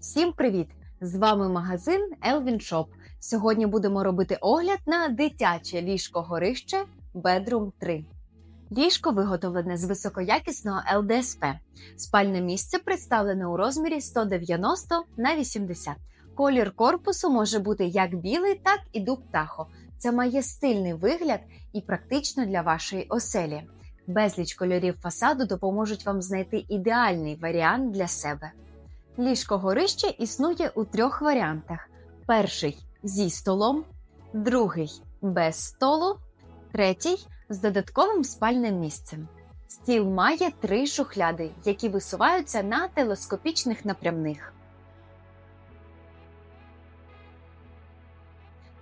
Всім привіт! З вами магазин Elvin Shop. Сьогодні будемо робити огляд на дитяче ліжко горище Bedroom 3. Ліжко виготовлене з високоякісного ЛДСП. Спальне місце представлене у розмірі 190 на 80. Колір корпусу може бути як білий, так і дуб птахо. Це має стильний вигляд і практично для вашої оселі. Безліч кольорів фасаду допоможуть вам знайти ідеальний варіант для себе. Ліжко горище існує у трьох варіантах: перший зі столом, другий без столу, третій з додатковим спальним місцем. Стіл має три шухляди, які висуваються на телескопічних напрямних.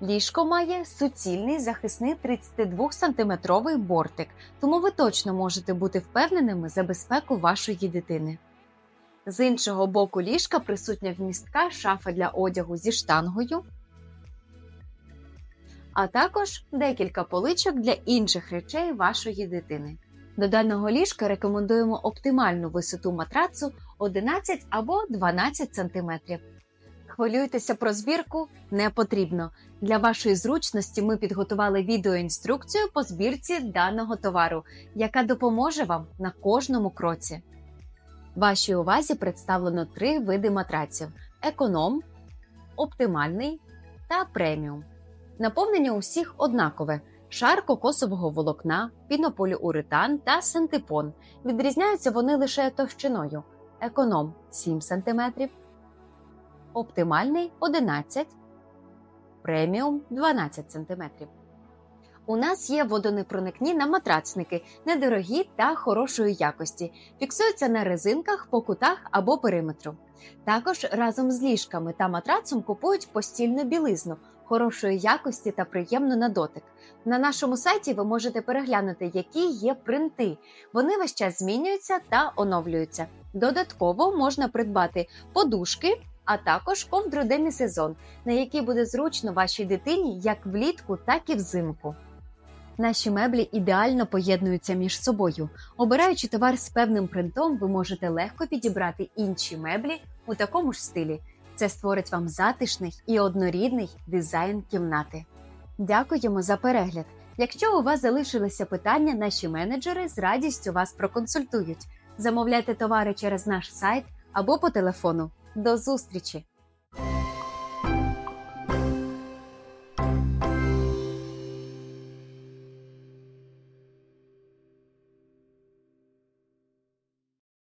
Ліжко має суцільний захисний 32 сантиметровий бортик, тому ви точно можете бути впевненими за безпеку вашої дитини. З іншого боку ліжка присутня вмістка шафа для одягу зі штангою, а також декілька поличок для інших речей вашої дитини. До даного ліжка рекомендуємо оптимальну висоту матрацу 11 або 12 см. Хвилюйтеся про збірку не потрібно. Для вашої зручності ми підготували відеоінструкцію по збірці даного товару, яка допоможе вам на кожному кроці. Вашій увазі представлено три види матраців: економ, оптимальний та преміум. Наповнення усіх однакове: шар кокосового волокна, пінополіуретан та синтепон. Відрізняються вони лише товщиною: економ 7 см, оптимальний 11 преміум 12 см. У нас є водонепроникні наматрацники, недорогі та хорошої якості, фіксуються на резинках по кутах або периметру. Також разом з ліжками та матрацом купують постільну білизну хорошої якості та приємно на дотик. На нашому сайті ви можете переглянути, які є принти. Вони весь час змінюються та оновлюються. Додатково можна придбати подушки, а також ковдру демісезон, на якій буде зручно вашій дитині як влітку, так і взимку. Наші меблі ідеально поєднуються між собою. Обираючи товар з певним принтом, ви можете легко підібрати інші меблі у такому ж стилі. Це створить вам затишний і однорідний дизайн кімнати. Дякуємо за перегляд. Якщо у вас залишилися питання, наші менеджери з радістю вас проконсультують. Замовляйте товари через наш сайт або по телефону. До зустрічі!